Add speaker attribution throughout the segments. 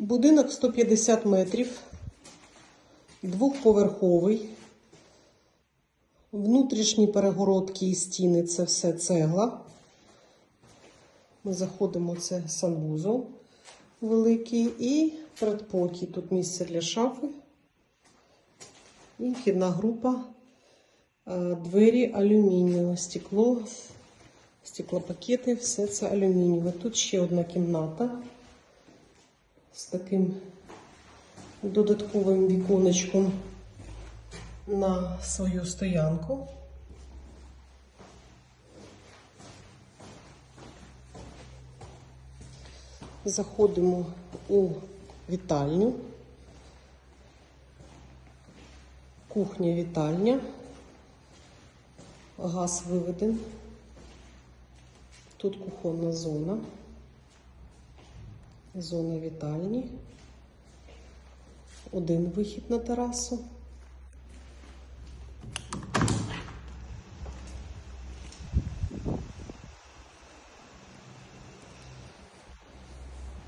Speaker 1: Будинок 150 метрів, двохповерховий. Внутрішні перегородки і стіни це все цегла. Ми заходимо, це санвузол великий і передпокій. Тут місце для шафи. І вхідна група. Е, Двері алюмінієве, стекло, стеклопакети, все це алюмінієве. Тут ще одна кімната з таким додатковим віконечком на свою стоянку. Заходимо у вітальню. Кухня, вітальня. Газ виведен. Тут кухонна зона. Зона вітальні. Один вихід на терасу.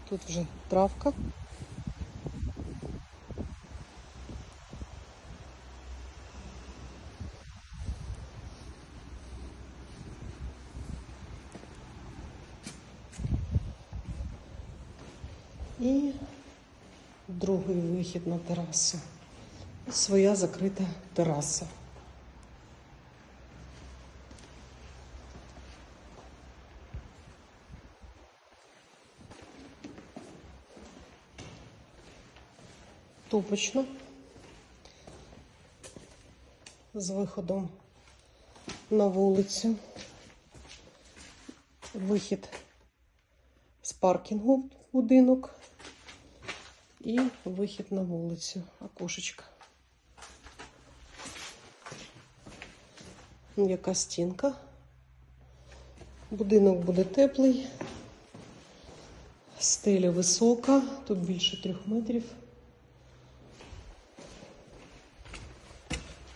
Speaker 1: Тут вже травка. І другий вихід на терасу. Своя закрита тераса. Тупочно. З виходом на вулицю. Вихід з паркінгу будинок і вихід на вулицю. Окошечко. Яка стінка. Будинок буде теплий. Стеля висока, тут більше трьох метрів.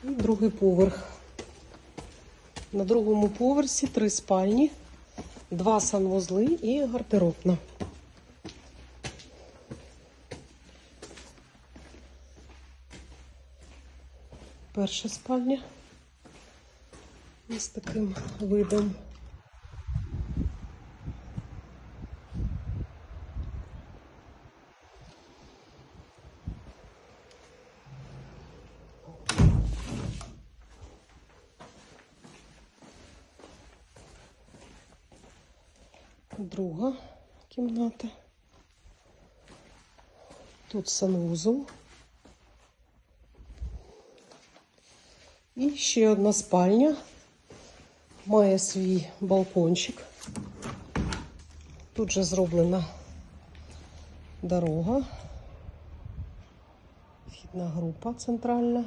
Speaker 1: І другий поверх. На другому поверсі три спальні, два санвузли і гардеробна. Перша спальня з таким видом. Друга кімната. Тут санвузол. Ще одна спальня. Має свій балкончик. Тут же зроблена дорога. Вхідна група центральна,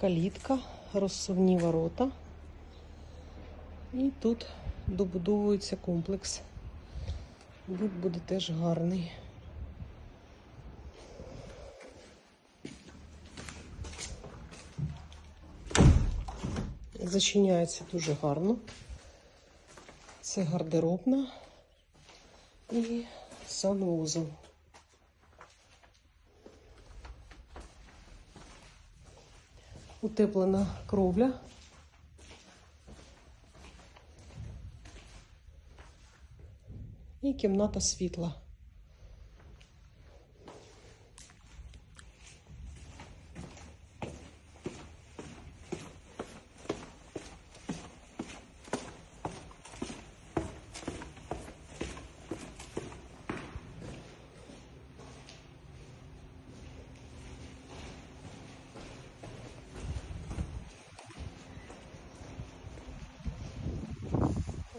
Speaker 1: калітка, розсувні ворота. І тут добудовується комплекс. Вид буде теж гарний. Зачиняється дуже гарно. Це гардеробна і санвузол. Утеплена кровля. І кімната світла.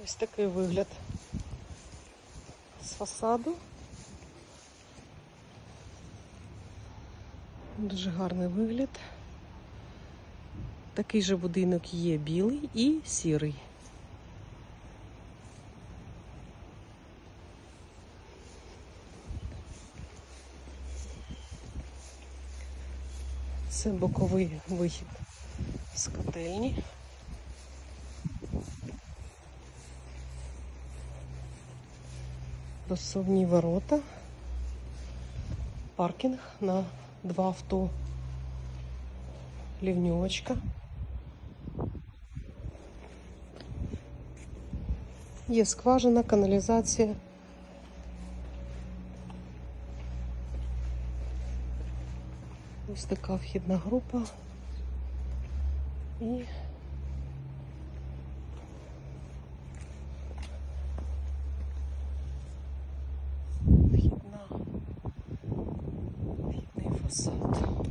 Speaker 1: Ось такий вигляд з фасаду. Дуже гарний вигляд. Такий же будинок є білий і сірий. Це боковий вихід з котельні. Розсувні ворота. паркінг на два авто. Лівньовочка. Є скважина, каналізація. Ось така вхідна група. І вхідна, вхідний фасад.